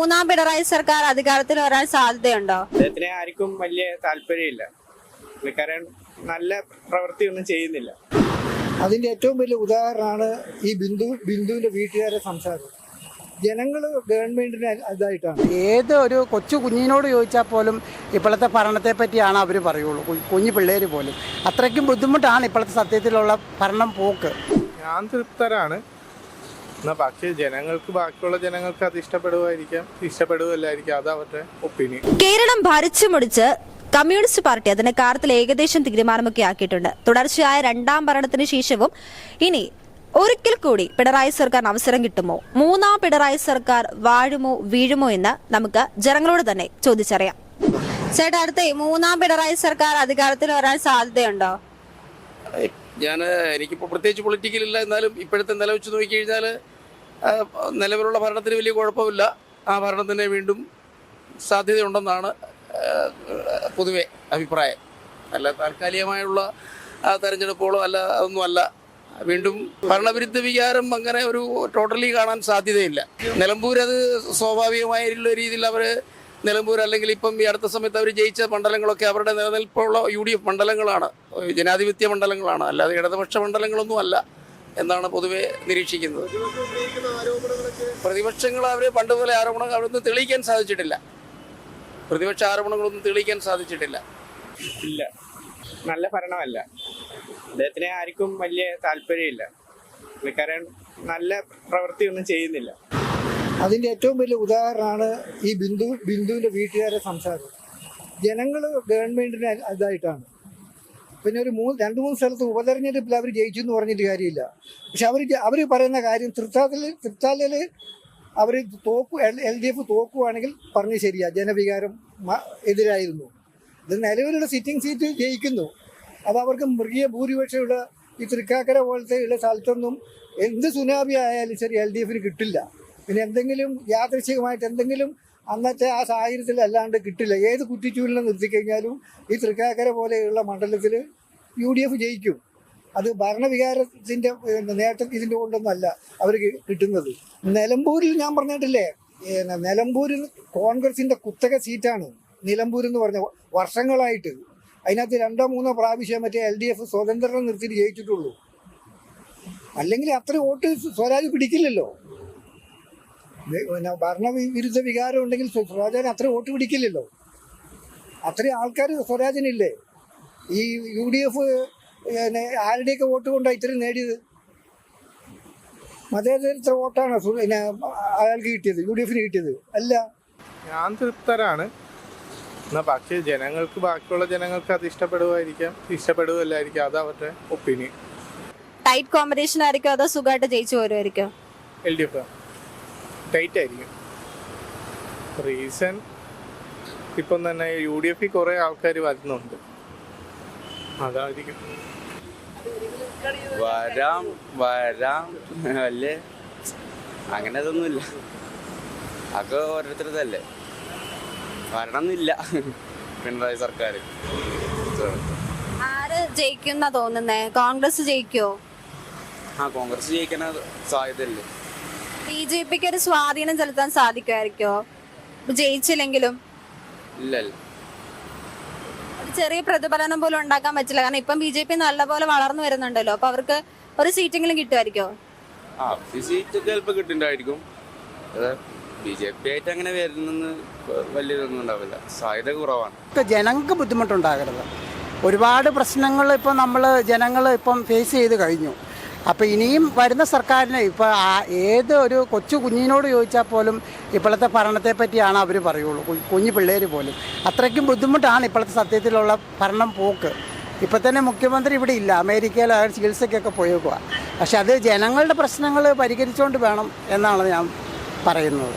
മൂന്നാം പിണറായി സർക്കാർ അധികാരത്തിൽ വരാൻ സാധ്യതയുണ്ടോ? അദ്ദേഹത്തിന് ആർക്കും വലിയ താല്പര്യമില്ല. പുള്ളിക്കാരൻ നല്ല പ്രവൃത്തിയൊന്നും ചെയ്യുന്നില്ല. അതിന്റെ ഏറ്റവും വലിയ ഉദാഹരണമാണ് ഈ ബിന്ദു ബിന്ദുവിന്റെ വീട്ടുകാരെ സംസാരം. ജനങ്ങൾ ഗവൺമെന്റിന് ഇതായിട്ടാണ്. ഏത് ഒരു കൊച്ചു കുഞ്ഞിനോട് ചോദിച്ചാൽ പോലും ഇപ്പോഴത്തെ ഭരണത്തെ പറ്റിയാണ് അവർ പറയുള്ളൂ. കുഞ്ഞു പിള്ളേർ പോലും. അത്രയ്ക്കും ബുദ്ധിമുട്ടാണ് ഇപ്പോഴത്തെ സത്യത്തിലുള്ള ഭരണം പോക്ക്. ഞാൻ തൃപ്തരാണ്. എന്നാൽ പക്ഷേ ജനങ്ങൾക്ക് ബാക്കിയുള്ള ജനങ്ങൾക്ക് അത് ഇഷ്ടപ്പെടുമായിരിക്കാം ഇഷ്ടപ്പെടുകയല്ലായിരിക്കും. അത് അവരുടെ ഒപ്പീനിയൻ. കേരളം ഭരിച്ചു മുടിച്ച് കമ്മ്യൂണിസ്റ്റ് പാർട്ടി അതിന്റെ കാര്യത്തിൽ ഏകദേശം തീരുമാനമൊക്കെ ആക്കിയിട്ടുണ്ട്. തുടർച്ചയായ രണ്ടാം ഭരണത്തിന് ശേഷവും ഇനി ഒരിക്കൽ കൂടി പിണറായി സർക്കാർ അവസരം കിട്ടുമോ? മൂന്നാം പിണറായി സർക്കാർ വാഴുമോ വീഴുമോ എന്ന് നമുക്ക് ജനങ്ങളോട് തന്നെ ചോദിച്ചറിയാം. ചേട്ടാ അടുത്ത മൂന്നാം പിണറായി സർക്കാർ അധികാരത്തിൽ വരാൻ സാധ്യതയുണ്ടോ? ഞാൻ എനിക്കിപ്പോൾ പ്രത്യേകിച്ച് പൊളിറ്റിക്കലില്ല എന്നാലും ഇപ്പോഴത്തെ നില വെച്ച് നോക്കിക്കഴിഞ്ഞാൽ നിലവിലുള്ള ഭരണത്തിന് വലിയ കുഴപ്പമില്ല. ആ ഭരണത്തിനെ വീണ്ടും സാധ്യതയുണ്ടെന്നാണ് പൊതുവെ അഭിപ്രായം. അല്ല താൽക്കാലികമായുള്ള തെരഞ്ഞെടുപ്പുകളോ അല്ല അതൊന്നുമല്ല വീണ്ടും ഭരണവിരുദ്ധ വികാരം അങ്ങനെ ഒരു ടോട്ടലി കാണാൻ സാധ്യതയില്ല. നിലമ്പൂർ അത് സ്വാഭാവികമായിട്ടുള്ള രീതിയിൽ അവർ നിലമ്പൂർ അല്ലെങ്കിൽ ഇപ്പം ഈ അടുത്ത സമയത്ത് അവർ ജയിച്ച മണ്ഡലങ്ങളൊക്കെ അവരുടെ നിലനിൽപ്പുള്ള യു ഡി എഫ് മണ്ഡലങ്ങളാണ് ജനാധിപത്യ മണ്ഡലങ്ങളാണ്. അല്ലാതെ ഇടതുപക്ഷ മണ്ഡലങ്ങളൊന്നും അല്ല എന്നാണ് പൊതുവെ നിരീക്ഷിക്കുന്നത്. പ്രതിപക്ഷങ്ങൾ അവർ പണ്ട് പോലെ ആരോപണങ്ങൾ അവരൊന്നും തെളിയിക്കാൻ സാധിച്ചിട്ടില്ല. പ്രതിപക്ഷ ആരോപണങ്ങളൊന്നും തെളിയിക്കാൻ സാധിച്ചിട്ടില്ല. ഇല്ല. നല്ല ഭരണമല്ല. അദ്ദേഹത്തിന് ആർക്കും വലിയ താല്പര്യമില്ല. നല്ല പ്രവൃത്തിയൊന്നും ചെയ്യുന്നില്ല. അതിന്റെ ഏറ്റവും വലിയ ഉദാഹരണമാണ് ഈ ബിന്ദു ബിന്ദുവിന്റെ വീട്ടുകാരെ സംസാരം. ജനങ്ങൾ ഗവൺമെന്റിന് ഇതായിട്ടാണ്. പിന്നെ ഒരു മൂന്ന് രണ്ട് മൂന്ന് സ്ഥലത്ത് ഉപതെരഞ്ഞെടുപ്പിൽ അവർ ജയിച്ചു എന്ന് പറഞ്ഞിട്ട് കാര്യമില്ല. പക്ഷെ അവർ അവർ പറയുന്ന കാര്യം തൃത്താലയിൽ തൃത്താലയിൽ അവർ തോക്കു എൽ ഡി എഫ് തോക്കുവാണെങ്കിൽ പറഞ്ഞ് ശരിയാ ജനവികാരം എതിരായിരുന്നു. ഇത് നിലവിലുള്ള സിറ്റിംഗ് സീറ്റ് ജയിക്കുന്നു. അത് അവർക്ക് മൃഗീയ ഭൂരിപക്ഷമുള്ള ഈ തൃക്കാക്കര പോലത്തെ ഉള്ള സ്ഥലത്തൊന്നും എന്ത് സുനാമി ആയാലും ശരി എൽ ഡി എഫിന് കിട്ടില്ല. പിന്നെ എന്തെങ്കിലും യാദൃശികമായിട്ട് എന്തെങ്കിലും അന്നത്തെ ആ സാഹചര്യത്തിൽ അല്ലാണ്ട് കിട്ടില്ല. ഏത് കുറ്റിച്ചൂലിനെ നിർത്തിക്കഴിഞ്ഞാലും ഈ തൃക്കാക്കര പോലെയുള്ള മണ്ഡലത്തിൽ യു ഡി എഫ് ജയിക്കും. അത് ഭരണവികാരത്തിന്റെ നേട്ടം ഇതിന്റെ കൊണ്ടൊന്നുമല്ല അവർ കിട്ടുന്നത്. നിലമ്പൂരിൽ ഞാൻ പറഞ്ഞിട്ടില്ലേ നിലമ്പൂരിൽ കോൺഗ്രസിന്റെ കുത്തക സീറ്റാണ് നിലമ്പൂർ എന്ന് പറഞ്ഞ വർഷങ്ങളായിട്ട്. അതിനകത്ത് രണ്ടോ മൂന്നോ പ്രാവശ്യം മറ്റേ എൽ ഡി എഫ് സ്വതന്ത്രം നിർത്തിയിട്ട് ജയിച്ചിട്ടുള്ളൂ. അല്ലെങ്കിൽ അത്ര വോട്ട് സ്വരാജ് പിടിക്കില്ലല്ലോ. പിന്നെ ഭരണവിരുദ്ധ വികാരം ഉണ്ടെങ്കിൽ സ്വരാജന് അത്ര വോട്ട് പിടിക്കില്ലല്ലോ. അത്രയും ആൾക്കാർ സ്വരാജിനില്ലേ? ഈ യു ഡി എഫ് പിന്നെ ആരുടെയൊക്കെ വോട്ട് കൊണ്ടാണ് ഇത്രയും നേടിയത്? മതേതരത്ര വോട്ടാണ് പിന്നെ അയാൾക്ക് കിട്ടിയത് യു ഡി എഫിന് കിട്ടിയത്. അല്ല. ഞാൻ തൃപ്തരാണ്. എന്നാൽ പക്ഷേ ജനങ്ങൾക്ക് ബാക്കിയുള്ള ജനങ്ങൾക്ക് അത് ഇഷ്ടപ്പെടുമായിരിക്കാം ഇഷ്ടപ്പെടുകയല്ലായിരിക്കാം. അത് അവരുടെ ഒപ്പീനിയൻ. ടൈറ്റ് കോമ്പറ്റീഷൻ ആയിരിക്കും അതോ സുഖമായിട്ട് ജയിച്ചു വരുമായിരിക്കും എൽ ഡി എഫ്. ടൈറ്റ് ആയിരിക്കും. റീസൺ ഇപ്പം തന്നെ യു ഡി എഫിൽ കുറേ ആൾക്കാർ വരുന്നുണ്ട്. അതായിരിക്കും. വരാം വരാം. അല്ലേ? അങ്ങനെ അതൊന്നുമില്ല അതൊക്കെ ഓരോരുത്തരതല്ലേ വരണമെന്നില്ല. പിണറായി സർക്കാർ. ആര് ജയിക്കുന്ന തോന്നുന്നേ? കോൺഗ്രസ് ജയിക്കോ? ആ കോൺഗ്രസ് ജയിക്കാൻ സാധ്യതയല്ലേ? ബി ജെ പിക്ക് ഒരു സ്വാധീനം ചെലുത്താൻ സാധിക്കുമായിരിക്കോ? ജയിച്ചില്ലെങ്കിലും. ഇല്ലല്ല ഒരു ചെറിയ പ്രതിഫലനം പോലും ഉണ്ടാക്കാൻ പറ്റില്ല. കാരണം ഇപ്പം ബി ജെ പി നല്ലപോലെ വളർന്നു വരുന്നുണ്ടല്ലോ. അപ്പൊ അവർക്ക് ഒരു സീറ്റെങ്കിലും കിട്ടുമായിരിക്കോ? ആ സീറ്റ് ചിലപ്പോൾ കിട്ടുന്നുണ്ടായിരിക്കും ബി ജെ പി ആയിട്ട് അങ്ങനെ വരുന്നെന്ന് വലിയതൊന്നും ഉണ്ടാവില്ല. സാധ്യത കുറവാണ്. ഒക്കെ ജനങ്ങൾക്ക് ബുദ്ധിമുട്ടുണ്ടാകരുത്. ഒരുപാട് പ്രശ്നങ്ങൾ ഇപ്പം നമ്മൾ ജനങ്ങൾ ഇപ്പം ഫേസ് ചെയ്ത് കഴിഞ്ഞു. അപ്പോൾ ഇനിയും വരുന്ന സർക്കാരിന് ഇപ്പോൾ ഏത് ഒരു കൊച്ചു കുഞ്ഞിനോട് ചോദിച്ചാൽ പോലും ഇപ്പോഴത്തെ ഭരണത്തെ പറ്റിയാണ് അവർ പറയുള്ളൂ. കുഞ്ഞു പിള്ളേർ പോലും. അത്രയ്ക്കും ബുദ്ധിമുട്ടാണ് ഇപ്പോഴത്തെ സത്യത്തിലുള്ള ഭരണം പോക്ക്. ഇപ്പം തന്നെ മുഖ്യമന്ത്രി ഇവിടെ ഇല്ല. അമേരിക്കയിൽ അയാൾ ചികിത്സയ്ക്കൊക്കെ പോയേക്കുക പക്ഷെ അത് ജനങ്ങളുടെ പ്രശ്നങ്ങൾ പരിഹരിച്ചുകൊണ്ട് വേണം എന്നാണ് ഞാൻ പറയുന്നത്.